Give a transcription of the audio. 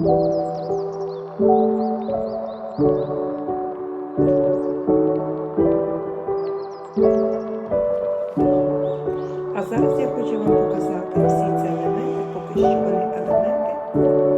А зараз я хочу вам показати всі ці елементи, поки що вони елементи.